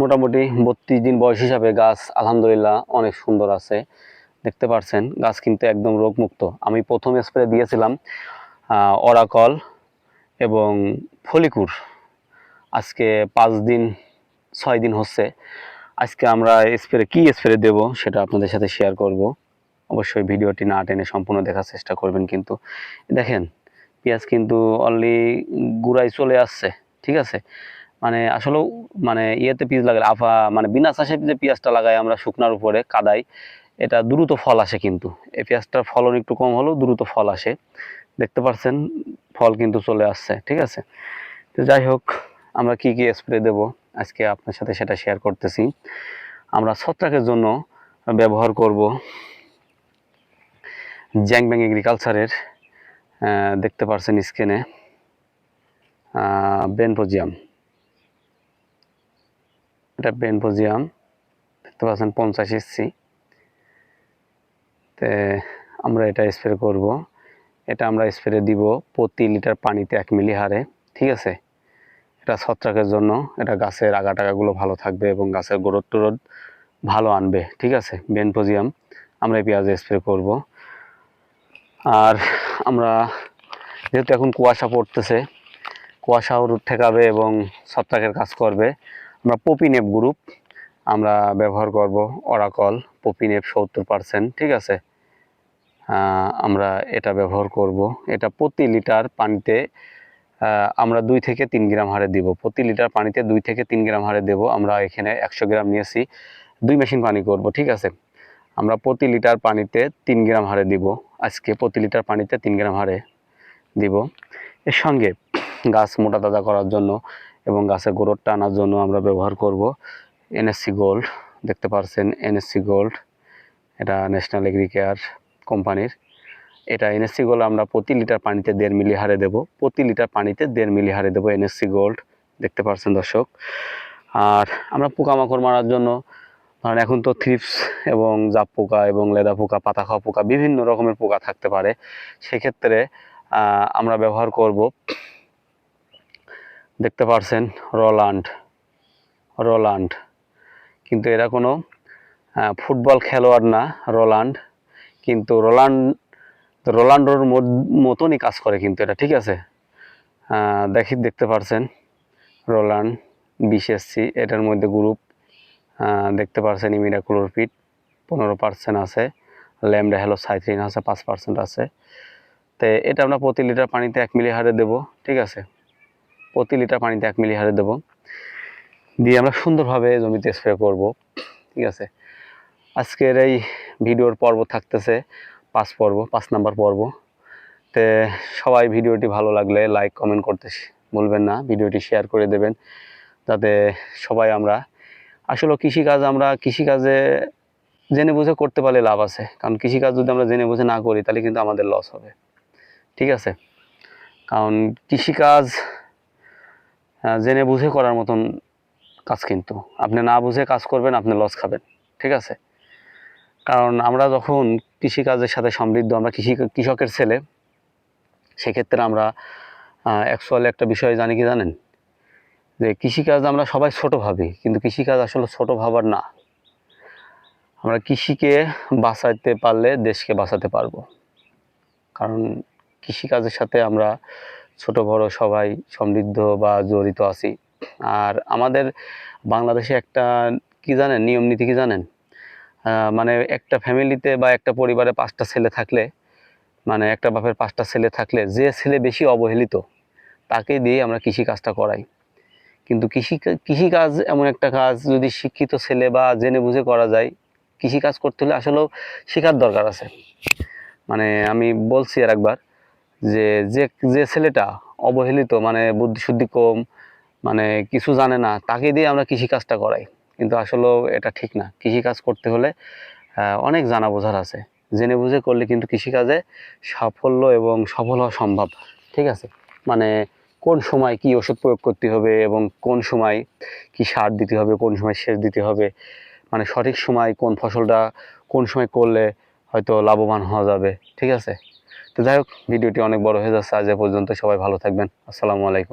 মোটামুটি বত্রিশ দিন বয়স হিসাবে গাছ আলহামদুলিল্লাহ অনেক সুন্দর আছে। দেখতে পারছেন, গাছ কিন্তু একদম রোগমুক্ত। আমি প্রথম স্প্রে দিয়েছিলাম অরাকল এবং ফলিকুর আজকে পাঁচ দিন, ছয় দিন হচ্ছে। আজকে আমরা স্প্রে কি স্প্রে দেব সেটা আপনাদের সাথে শেয়ার করব। অবশ্যই ভিডিওটি না টেনে সম্পূর্ণ দেখার চেষ্টা করবেন কিন্তু। দেখেন, পেঁয়াজ কিন্তু অনলি গুড়াই চলে আসছে, ঠিক আছে? মানে আসলেও মানে ইয়েতে পিস লাগালে, আফা মানে বিনা চাষে যে পেঁয়াজটা লাগাই আমরা শুকনার উপরে কাদাই এটা দ্রুত ফল আসে কিন্তু। এই পেঁয়াজটার ফলন একটু কম হলেও দ্রুত ফল আসে। দেখতে পাচ্ছেন ফল কিন্তু চলে আসছে, ঠিক আছে? তো যাই হোক, আমরা কি কি স্প্রে দেব? আজকে আপনার সাথে সেটা শেয়ার করতেছি। আমরা ছত্রাকের জন্য ব্যবহার করব জ্যাং ব্যাং এগ্রিকালচারের দেখতে পাচ্ছেন স্ক্রিনে বেনপোজিয়াম এটা বেনপোজিয়াম, দেখতে পাচ্ছেন পঞ্চাশ এসসি তে আমরা এটা স্প্রে করব। এটা আমরা স্প্রে দিব প্রতি লিটার পানিতে এক মিলি হারে, ঠিক আছে? এটা ছত্রাকের জন্য, এটা গাছের আগা টাগাগুলো ভালো থাকবে এবং গাছের গ্রোথ টোরোথ ভালো আনবে, ঠিক আছে? বেনপোজিয়াম, আমরা এই পেঁয়াজে স্প্রে করব। আর আমরা, যেহেতু এখন কুয়াশা পড়তেছে, কুয়াশাও ঠেকাবে এবং ছত্রাকের কাজ করবে আমরা পপিনেপ গ্রুপ আমরা ব্যবহার করব অরাকল পপিনেপ সত্তর পার্সেন্ট ঠিক আছে? আমরা এটা ব্যবহার করব। এটা প্রতি লিটার পানিতে আমরা দুই থেকে তিন গ্রাম হারে দিব। প্রতি লিটার পানিতে দুই থেকে তিন গ্রাম হারে দেব। আমরা এখানে একশো গ্রাম নিয়েছি। দুই মেশিন পানি করব, ঠিক আছে? আমরা প্রতি লিটার পানিতে তিন গ্রাম হারে দিব। আজকে প্রতি লিটার পানিতে তিন গ্রাম হারে দিব। এর সঙ্গে গাছ মোটা তাজা করার জন্য এবং গাছের গোড়টা টানার জন্য আমরা ব্যবহার করব এনএসসি গোল্ড দেখতে পাচ্ছেন এনএসসি গোল্ড এটা ন্যাশনাল এগ্রিকেয়ার কোম্পানির এটা এনএসসি গোল্ড আমরা প্রতি লিটার পানিতে দেড় মিলি হারে দেব। প্রতি লিটার পানিতে দেড় মিলি হারে দেবো এনএসসি গোল্ড দেখতে পাচ্ছেন দর্শক। আর আমরা পোকামাকড় মারার জন্য কারণ এখন তো থ্রিপস এবং জাপ পোকা এবং লেদা পোকা, পাতা খাওয়া পোকা, বিভিন্ন রকমের পোকা থাকতে পারে। সেক্ষেত্রে আমরা ব্যবহার করব দেখতে পারছেন রোলান্ড রোলান্ড কিন্তু এরা কোনো ফুটবল খেলোয়াড় না রোলান্ড কিন্তু রোলান্ড রোলান্ডোর মতনই কাজ করে কিন্তু এটা ঠিক আছে? দেখি, দেখতে পারছেন রোলান্ড বিশেষসি এটার মধ্যে গ্রুপ দেখতে পারছেন ইমিরা ইমিডাক্লোরপিড পনেরো পার্সেন্ট আছে। ল্যামডা হ্যালো সাইথ্রিন আছে, পাঁচ পার্সেন্ট আছে। তো এটা আমরা প্রতি লিটার পানিতে এক মিলি হারে দেবো, ঠিক আছে? প্রতি লিটার পানিতে এক মিলি হারে দেবো। দিয়ে আমরা সুন্দরভাবে জমিতে স্প্রে করব, ঠিক আছে? আজকের এই ভিডিওর পর্ব থাকতেছে পাঁচ পর্ব, পাঁচ নাম্বার পর্ব। তে সবাই ভিডিওটি ভালো লাগলে লাইক কমেন্ট করতে ভুলবেন না, ভিডিওটি শেয়ার করে দেবেন। যাতে সবাই আমরা, আসলে কৃষিকাজ আমরা কৃষিকাজে জেনে বুঝে করতে পারলে লাভ আছে। কারণ কৃষিকাজ যদি আমরা জেনে বুঝে না করি, তাহলে কিন্তু আমাদের লস হবে। ঠিক আছে? কারণ কৃষিকাজ জেনে বুঝে করার মতন কাজ কিন্তু। আপনি না বুঝে কাজ করবেন, আপনি লস খাবেন, ঠিক আছে? কারণ আমরা যখন কৃষিকাজের সাথে সমৃদ্ধ, আমরা কৃষি কৃষকের ছেলে, সেক্ষেত্রে আমরা অ্যাকচুয়ালি একটা বিষয় জানি কি জানেন? যে কৃষিকাজ আমরা সবাই ছোট ভাবি, কিন্তু কৃষিকাজ আসলে ছোট ভাবার না। আমরা কৃষিকে বাঁচাতে পারলে দেশকে বাঁচাতে পারব। কারণ কৃষিকাজের সাথে আমরা ছোট, বড় সবাই সমৃদ্ধ বা জড়িত আছি। আর আমাদের বাংলাদেশে একটা কি জানেন, নিয়ম নীতি কি জানেন? মানে একটা ফ্যামিলিতে বা একটা পরিবারে পাঁচটা ছেলে থাকলে মানে একটা বাপের পাঁচটা ছেলে থাকলে যে ছেলে বেশি অবহেলিত, তাকে দিয়ে আমরা কৃষি কাজটা করাই। কিন্তু কৃষি কৃষিকাজ এমন একটা কাজ যদি শিক্ষিত ছেলে বা জেনে বুঝে করা যায় কৃষিকাজ করতে হলে আসলেও শেখার দরকার আছে। মানে আমি বলছি আর একবার যে যে যে ছেলেটা অবহেলিত মানে বুদ্ধি শুদ্ধি কম মানে কিছু জানে না, তাকে দিয়ে আমরা কৃষিকাজটা করাই। কিন্তু আসলেও এটা ঠিক না। কৃষিকাজ করতে হলে অনেক জানা বোঝার আছে। জেনে বুঝে করলে কিন্তু কৃষিকাজে সাফল্য এবং সফল হওয়া সম্ভব। ঠিক আছে? মানে কোন সময় কি ওষুধ প্রয়োগ করতে হবে এবং কোন সময় কি সার দিতে হবে, কোন সময় সেচ দিতে হবে মানে সঠিক সময় কোন ফসলটা কোন সময় করলে হয়তো লাভবান হওয়া যাবে। ঠিক আছে? তো যাই হোক, ভিডিওটি অনেক বড় হয়ে যাচ্ছে। আজ পর্যন্ত সবাই ভালো থাকবেন। আসসালামু আলাইকুম।